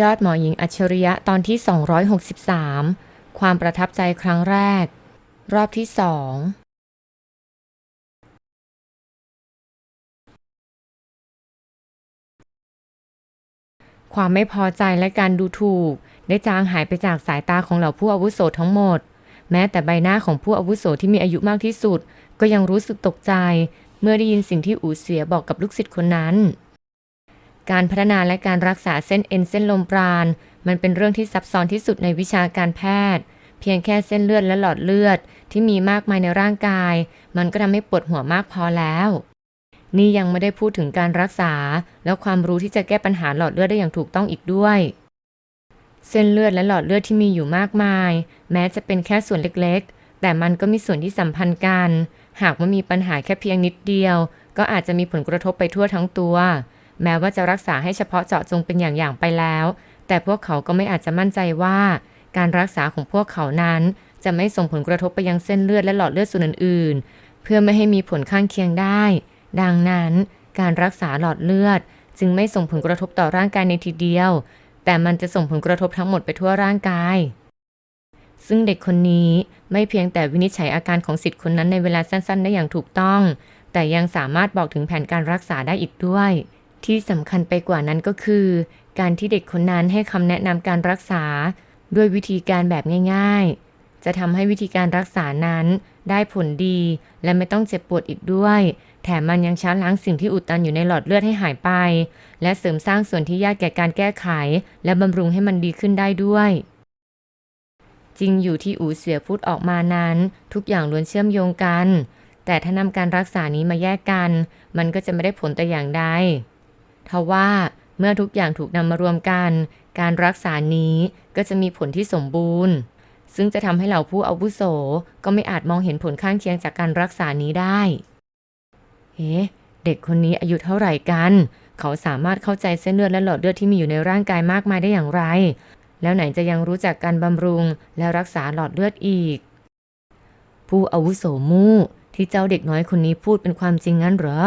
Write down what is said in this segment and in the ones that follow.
ยอดหมอหญิงอัจฉริยะตอนที่ 263 ความประทับใจครั้งแรก รอบที่สองความไม่พอใจและการดูถูก ได้จางหายไปจากสายตาของเหล่าผู้อาวุโสทั้งหมด แม้แต่ใบหน้าของผู้อาวุโสที่มีอายุมากที่สุด ก็ยังรู้สึกตกใจ เมื่อได้ยินสิ่งที่อูเสียบอกกับลูกศิษย์คนนั้น การพัฒนาและการรักษาเส้นเอ็นเส้นลมปราณ มันเป็นเรื่องที่ซับซ้อนที่สุดในวิชาการแพทย์ เพียงแค่เส้นเลือดและหลอดเลือด ที่มีมากมายในร่างกาย มันก็ทำให้ปวดหัวมากพอแล้ว นี่ยังไม่ได้พูดถึงการรักษา และความรู้ที่จะแก้ปัญหาหลอดเลือดได้อย่างถูกต้องอีกด้วย เส้นเลือดและหลอดเลือดที่มีอยู่มากมาย แม้จะเป็นแค่ส่วนเล็กๆ แต่มันก็มีส่วนที่สัมพันธ์กัน หากว่ามีปัญหาแค่เพียงนิดเดียว ก็อาจจะมีผลกระทบไปทั่วทั้งตัว แม้ว่าจะรักษาให้เฉพาะเจาะจงเป็นอย่างๆไปแล้ว แต่พวกเขาก็ไม่อาจจะมั่นใจว่า การรักษาของพวกเขานั้น จะไม่ส่งผลกระทบไปยังเส้นเลือดและหลอดเลือดส่วนอื่นๆ เพื่อไม่ให้มีผลข้างเคียงได้ ดังนั้น การรักษาหลอดเลือด จึงไม่ส่งผลกระทบต่อร่างกายในทีเดียว แต่มันจะส่งผลกระทบทั้งหมดไปทั่วร่างกาย ซึ่งเด็กคนนี้ไม่เพียงแต่วินิจฉัยอาการของสิทธิ์คนนั้นในเวลาสั้นๆ ได้อย่างถูกต้อง แต่ยังสามารถบอกถึงแผนการรักษาได้อีกด้วย ที่สำคัญไปกว่านั้นก็คือ การที่เด็กคนนั้นให้คำแนะนำการรักษา ด้วยวิธีการแบบง่าย ๆ จะทำให้วิธีการรักษานั้นได้ผลดี และไม่ต้องเจ็บปวดอีกด้วย แถมมันยังช้าล้างสิ่งที่อุดตันอยู่ในหลอดเลือดให้หายไป และเสริมสร้างส่วนที่ยากแก่การแก้ไข และบำรุงให้มันดีขึ้นได้ด้วยจริงอยู่ที่อูเสียพูดออกมานั้น ทุกอย่างล้วนเชื่อมโยงกัน แต่ถ้านำการรักษานี้มาแยกกัน มันก็จะไม่ได้ผลแต่อย่างใด ทว่าเมื่อทุกอย่างถูกนำมารวมกัน การรักษานี้ก็จะมีผลที่สมบูรณ์ ซึ่งจะทำให้เหล่าผู้อาวุโสก็ไม่อาจมองเห็นผลข้างเคียงจากการรักษานี้ได้เอ๊ะเด็กคนนี้อายุเท่าไหร่กัน เขาสามารถเข้าใจเส้นเลือดและหลอดเลือดที่มีอยู่ในร่างกายมากมายได้อย่างไร แล้วไหนจะยังรู้จักการบำรุงและรักษาหลอดเลือดอีก ผู้อาวุโสมู่ที่เจ้าเด็กน้อยคนนี้พูดเป็นความจริงงั้นเหรอ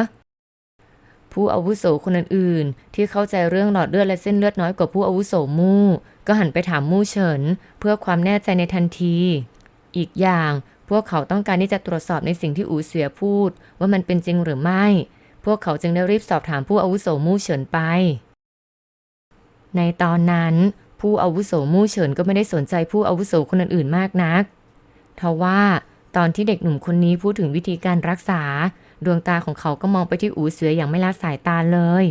ผู้อาวุโสคนอื่นๆ ที่เข้าใจเรื่องหลอดเลือดและเส้นเลือดน้อยกว่าผู้อาวุโสมู่ก็หันไปถามมู่เฉิน เพื่อความแน่ใจในทันที อีกอย่างพวกเขาต้องการที่จะตรวจสอบในสิ่งที่อูเสียพูด ว่ามันเป็นจริงหรือไม่ พวกเขาจึงได้รีบสอบถามผู้อาวุโสมู่เฉินไป ในตอนนั้น ผู้อาวุโสมู่เฉินก็ไม่ได้สนใจผู้อาวุโสคนอื่นๆมากนักทว่าตอนที่เด็กหนุ่มคนนี้พูดถึงวิธีการรักษา ดวงตาของเขาก็มองไปที่อูเสืออย่างไม่ละสายตาเลย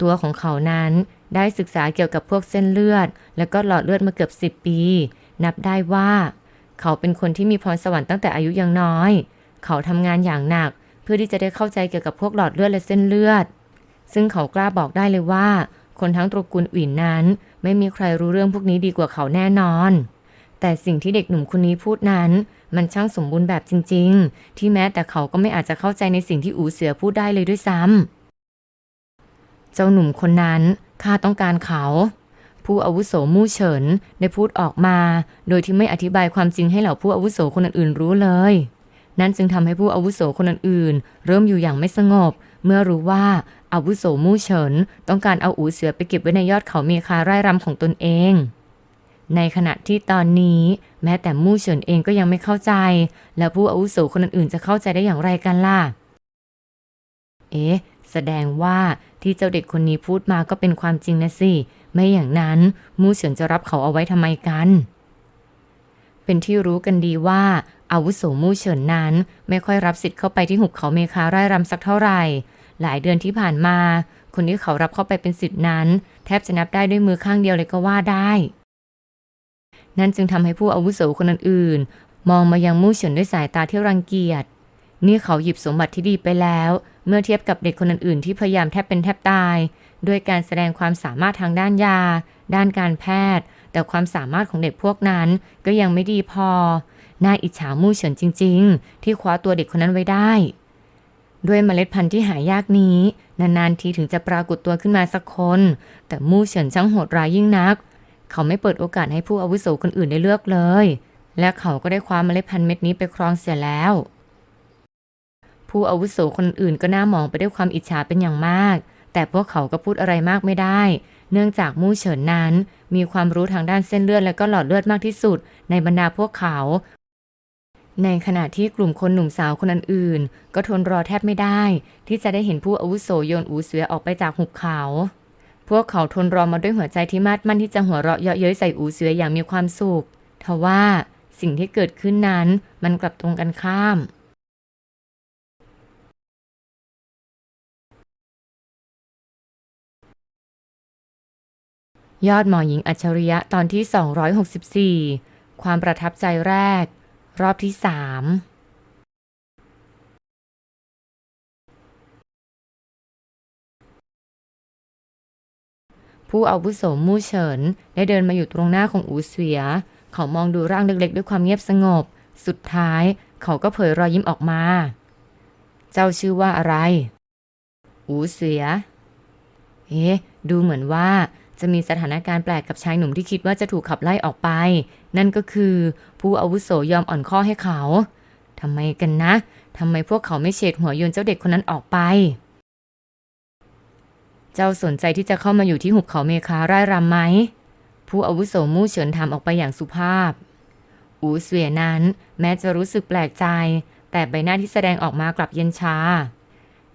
ตัวของเขานั้นได้ศึกษาเกี่ยวกับพวกเส้นเลือด และก็หลอดเลือดมาเกือบสิบปี นับได้ว่า เขาเป็นคนที่มีพรสวรรค์ตั้งแต่อายุยังน้อย เขาทำงานอย่างหนัก เพื่อที่จะได้เข้าใจเกี่ยวกับพวกหลอดเลือดและเส้นเลือด ซึ่งเขากล้าบอกได้เลยว่า คนทั้งตระกูลอุ่นนั้น ไม่มีใครรู้เรื่องพวกนี้ดีกว่าเขาแน่นอน แต่สิ่งที่เด็กหนุ่มคนนี้พูดนั้น มันช่างสมบูรณ์แบบจริง ๆ ที่แม้แต่เขาก็ไม่อาจจะเข้าใจในสิ่งที่อูเสือพูดได้เลยด้วยซ้ำเจ้าหนุ่มคนนั้นข้าต้องการเขา ผู้อาวุโสมู่เฉินได้พูดออกมา โดยที่ไม่อธิบายความจริงให้เหล่าผู้อาวุโสคนอื่นๆรู้เลย นั่นจึงทำให้ผู้อาวุโสคนอื่นๆ เริ่มอยู่อย่างไม่สงบ เมื่อรู้ว่าอาวุโสมู่เฉินต้องการเอาอูเสือไปเก็บไว้ในยอดเขาเมคาไร่รำของตนเอง ในขณะที่ตอนนี้ แม้แต่มู่เฉินเองก็ยังไม่เข้าใจ แล้วผู้อาวุโสคนอื่นๆจะเข้าใจได้อย่างไรกันล่ะ เอ๊ะ แสดงว่าที่เจ้าเด็กคนนี้พูดมาก็เป็นความจริงนะสิ ไม่อย่างนั้นมู่เฉินจะรับเขาเอาไว้ทำไมกัน เป็นที่รู้กันดีว่า อาวุโสมู่เฉินนั้น ไม่ค่อยรับสิทธิ์เข้าไปที่หุบเขาเมคาไร่รำสักเท่าไหร่ หลายเดือนที่ผ่านมา คนที่เขารับเข้าไปเป็นสิทธินั้น แทบจะนับได้ด้วยมือข้างเดียวเลยก็ว่าได้ นั่นจึงทำให้ผู้อาวุโสคนอื่นๆ มองมายังมู่เฉินด้วยสายตาที่รังเกียจ นี่เขาหยิบสมบัติที่ดีไปแล้ว เมื่อเทียบกับเด็กคนอื่นๆ ที่พยายามแทบเป็นแทบตาย ด้วยการแสดงความสามารถทางด้านยา ด้านการแพทย์ แต่ความสามารถของเด็กพวกนั้นก็ยังไม่ดีพอ น่าอิจฉามู่เฉินจริง ๆ ที่คว้าตัวเด็กคนนั้นไว้ได้ ด้วยเมล็ดพันธุ์ที่หายากนี้ นานๆทีถึงจะปรากฏตัวขึ้นมาสักคน แต่มู่เฉินช่างโหดร้ายยิ่งนัก เขาไม่เปิดโอกาสให้ผู้อาวุโสคนอื่นได้เลือกเลย และเขาก็ได้คว้าเมล็ดพันธุ์เม็ดนี้ไปครองเสียแล้ว ผู้อาวุโสคนอื่นก็น่ามองไปด้วยความอิจฉาเป็นอย่างมาก แต่พวกเขาก็พูดอะไรมากไม่ได้ เนื่องจากมู่เฉินนั้น มีความรู้ทางด้านเส้นเลือดและก็หลอดเลือดมากที่สุด ในบรรดาพวกเขา ในขณะที่กลุ่มคนหนุ่มสาวคนอื่นๆก็ทนรอแทบไม่ได้ ที่จะได้เห็นผู้อาวุโสโยนอูเสือออกไปจากหุบเขา พวกเขาทนรอมาด้วยหัวใจที่มาดมั่นที่จะหัวเราะเยาะเย้ยใส่อูเสืออย่างมีความสุขทว่าสิ่งที่เกิดขึ้นนั้นมันกลับตรงกันข้ามยอดหมอหญิงอัจฉริยะตอนที่ 264 ความประทับใจแรก รอบที่ 3 ผู้อาวุโสมู่เฉินได้เดินมาอยู่ตรงหน้าของอูเสวีย เขามองดูร่างเล็กๆ ด้วยความเงียบสงบ สุดท้ายเขาก็เผยรอยยิ้มออกมา เจ้าชื่อว่าอะไร อูเสีย เอ๊ะ ดูเหมือนว่าจะมีสถานการณ์แปลกกับชายหนุ่มที่คิดว่าจะถูกขับไล่ออกไป นั่นก็คือผู้อาวุโสยอมอ่อนข้อให้เขา ทำไมกันนะ ทำไมพวกเขาไม่เฉดหัวโยนเจ้าเด็กคนนั้นออกไป เจ้าสนใจที่จะเข้ามาอยู่ที่หุบเขาเมคาร่ายรำไหม ผู้อาวุโสมู่เฉินถามออกไปอย่างสุภาพ อูเสวียนั้นแม้จะรู้สึกแปลกใจ แต่ใบหน้าที่แสดงออกมากลับเย็นชา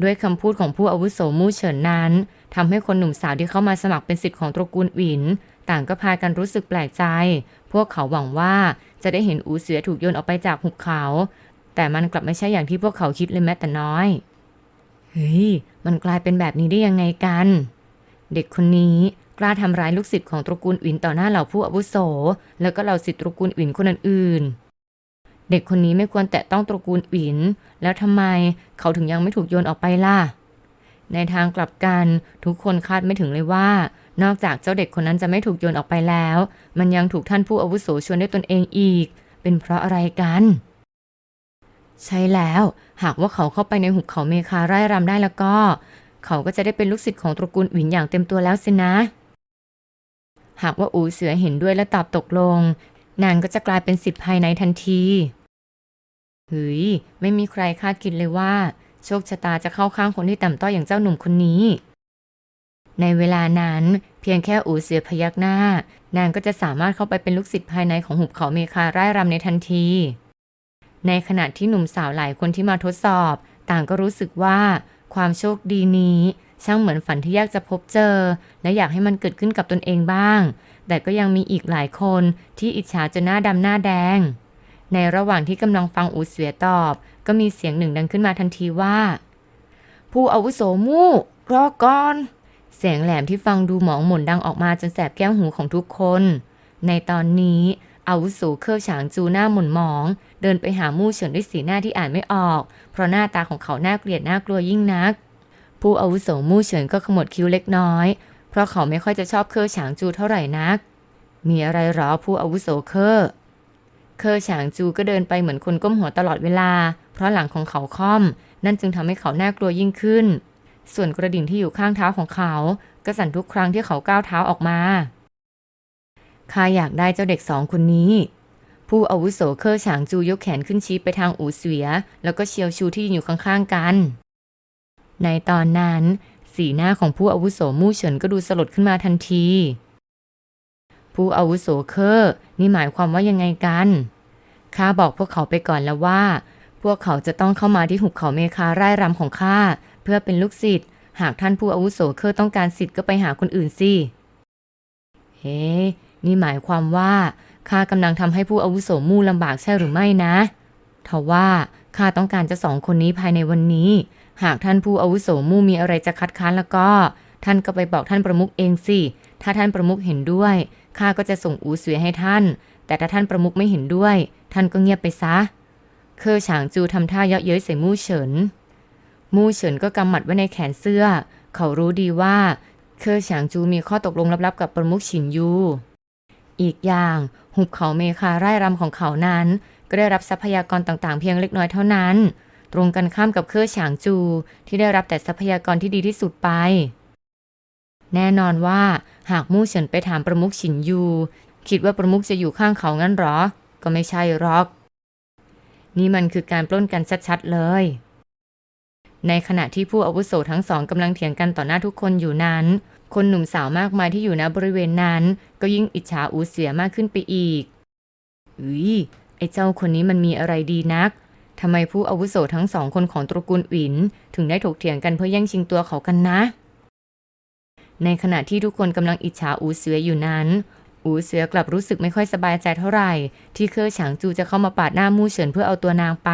ด้วยคำพูดของผู้อาวุโสมู่เฉินนั้นทำให้คนหนุ่มสาวที่เข้ามาสมัครเป็นสิทธิ์ของตระกูลหวิน ต่างก็พากันรู้สึกแปลกใจ พวกเขาหวังว่าจะได้เห็นอูเสือถูกโยนออกไปจากหุบเขา แต่มันกลับไม่ใช่อย่างที่พวกเขาคิดเลยแม้แต่น้อย เฮ้ย มันกลายเป็นแบบนี้ได้ยังไงกัน เด็กคนนี้กล้าทำร้ายลูกศิษย์ของตระกูลอินต่อหน้าเหล่าผู้อาวุโส แล้วก็เหล่าศิษย์ตระกูลอินคนอื่นๆเด็กคนนี้ไม่ควรแตะต้องตระกูลอินแล้วทำไมเขาถึงยังไม่ถูกโยนออกไปล่ะ ในทางกลับกันทุกคนคาดไม่ถึงเลยว่า นอกจากเจ้าเด็กคนนั้นจะไม่ถูกโยนออกไปแล้ว มันยังถูกท่านผู้อาวุโสชวนด้วยตนเองอีก เป็นเพราะอะไรกัน ใช่แล้ว หากว่าเขาเข้าไปในหุบเขาเมคาไร่รำได้แล้วก็ เขาก็จะได้เป็นลูกศิษย์ของตระกูลหวินอย่างเต็มตัวแล้วสินะ หากว่าอูเสือเห็นด้วยและตอบตกลง นางก็จะกลายเป็นสิทธิ์ภายในทันทีเฮ้ยไม่มีใครคาดคิดเลยว่า โชคชะตาจะเข้าข้างคนที่ต่ำต้อยอย่างเจ้าหนุ่มคนนี้ ในเวลานั้นเพียงแค่อูเสือพยักหน้า นางก็จะสามารถเข้าไปเป็นลูกศิษย์ภายในของหุบเขาเมคาไร่รำในทันที ในขณะที่หนุ่มสาวหลายคนที่มาทดสอบ ต่างก็รู้สึกว่า ความโชคดีนี้ ช่างเหมือนฝันที่ยากจะพบเจอ และอยากให้มันเกิดขึ้นกับตนเองบ้าง แต่ก็ยังมีอีกหลายคนที่อิจฉาจนหน้าดำหน้าแดง ในระหว่างที่กำลังฟังอูเสือตอบ ก็มีเสียงหนึ่งดังขึ้นมาทันทีว่า ผู้อาวุโสมู่รอก่อน เสียงแหลมที่ฟังดูหมองหม่นดังออกมาจนแสบแก้วหูของทุกคน ในตอนนี้ อาวุโสเคอร์ฉางจูหน้าหม่นหมอง เดินไปหามู่เฉินด้วยสีหน้าที่อ่านไม่ออก เพราะหน้าตาของเขาน่าเกลียดน่ากลัวยิ่งนัก ผู้อาวุโสมู่เฉินก็ขมวดคิ้วเล็กน้อย เพราะเขาไม่ค่อยจะชอบเคอร์ฉางจูเท่าไหร่นัก มีอะไรหรอผู้อาวุโสเคอร์เคอร์ฉางจูก็เดินไปเหมือนคนก้มหัวตลอดเวลา เพราะหลังของเขาค่อม นั่นจึงทำให้เขาน่ากลัวยิ่งขึ้น ส่วนกระดิ่งที่อยู่ข้างเท้าของเขา ก็สั่นทุกครั้งที่เขาก้าวเท้าออกมา ข้าอยากได้เจ้าเด็กสองคนนี้ ผู้อาวุโสเคอร์ฉางจูยกแขนขึ้นชี้ไปทางอูเสวีย แล้วก็เชียวชูที่ยืนอยู่ข้างๆกัน ในตอนนั้น สีหน้าของผู้อาวุโสมู่เฉินก็ดูสลดขึ้นมาทันที ผู้อาวุโสเคอร์นี่หมายความว่ายังไงกันข้าบอกพวกเขาไปก่อนแล้วว่า พวกเขาจะต้องเข้ามาที่หุบเขาเมคาไร่รำของข้าเพื่อเป็นลูกศิษย์หากท่านผู้อาวุโสเคอร์ต้องการสิทธิ์ก็ไปหาคนอื่นสิ เฮ้ นี่หมายความว่าข้ากำลังทำให้ผู้อาวุโสมู่ลำบากใช่หรือไม่นะทว่าข้าต้องการจะสองคนนี้ภายในวันนี้ หากท่านผู้อาวุโสมู่มีอะไรจะคัดค้านแล้วก็ ท่านก็ไปบอกท่านประมุขเองสิ ถ้าท่านประมุขเห็นด้วยข้าก็จะส่งอูเสวียให้ท่าน แต่ถ้าท่านประมุขไม่เห็นด้วย ท่านก็เงียบไปซะ เคอฉางจูทำท่าเยาะเย้ยใส่มู่เฉิน มู่เฉินก็กำหมัดไว้ในแขนเสื้อ เขารู้ดีว่า เคอฉางจูมีข้อตกลงลับๆกับประมุขฉินยู อีกอย่างหุบเขาเมคาไร่รำของเขานั้น ก็ได้รับทรัพยากรต่างๆ เพียงเล็กน้อยเท่านั้น ตรงกันข้ามกับเครือฉางจู ที่ได้รับแต่ทรัพยากรที่ดีที่สุดไป แน่นอนว่าหากมู่เฉินไปถามประมุขฉินยู คิดว่าประมุขจะอยู่ข้างเขางั้นหรอ ก็ไม่ใช่หรอก นี่มันคือการปล้นกันชัดๆเลย ในขณะที่ผู้อาวุโสทั้งสองกำลังเถียงกันต่อหน้าทุกคนอยู่นั้น คนหนุ่มสาวมากมายที่อยู่ณบริเวณนั้น ก็ยิ่งอิจฉาอูเสียมากขึ้นไปอีกอุ้ยไอ้เจ้าคนนี้มันมีอะไรดีนักทำไมผู้อาวุโสทั้งสองคนของตระกูลอินถึงได้ถกเถียงกันเพื่อแย่งชิงตัวเขากันนะ ในขณะที่ทุกคนกำลังอิจฉาอูเสืออยู่นั้น อูเสือกลับรู้สึกไม่ค่อยสบายใจเท่าไหร่ ที่เคอฉางจูจะเข้ามาปาดหน้ามู่เฉินเพื่อเอาตัวนางไป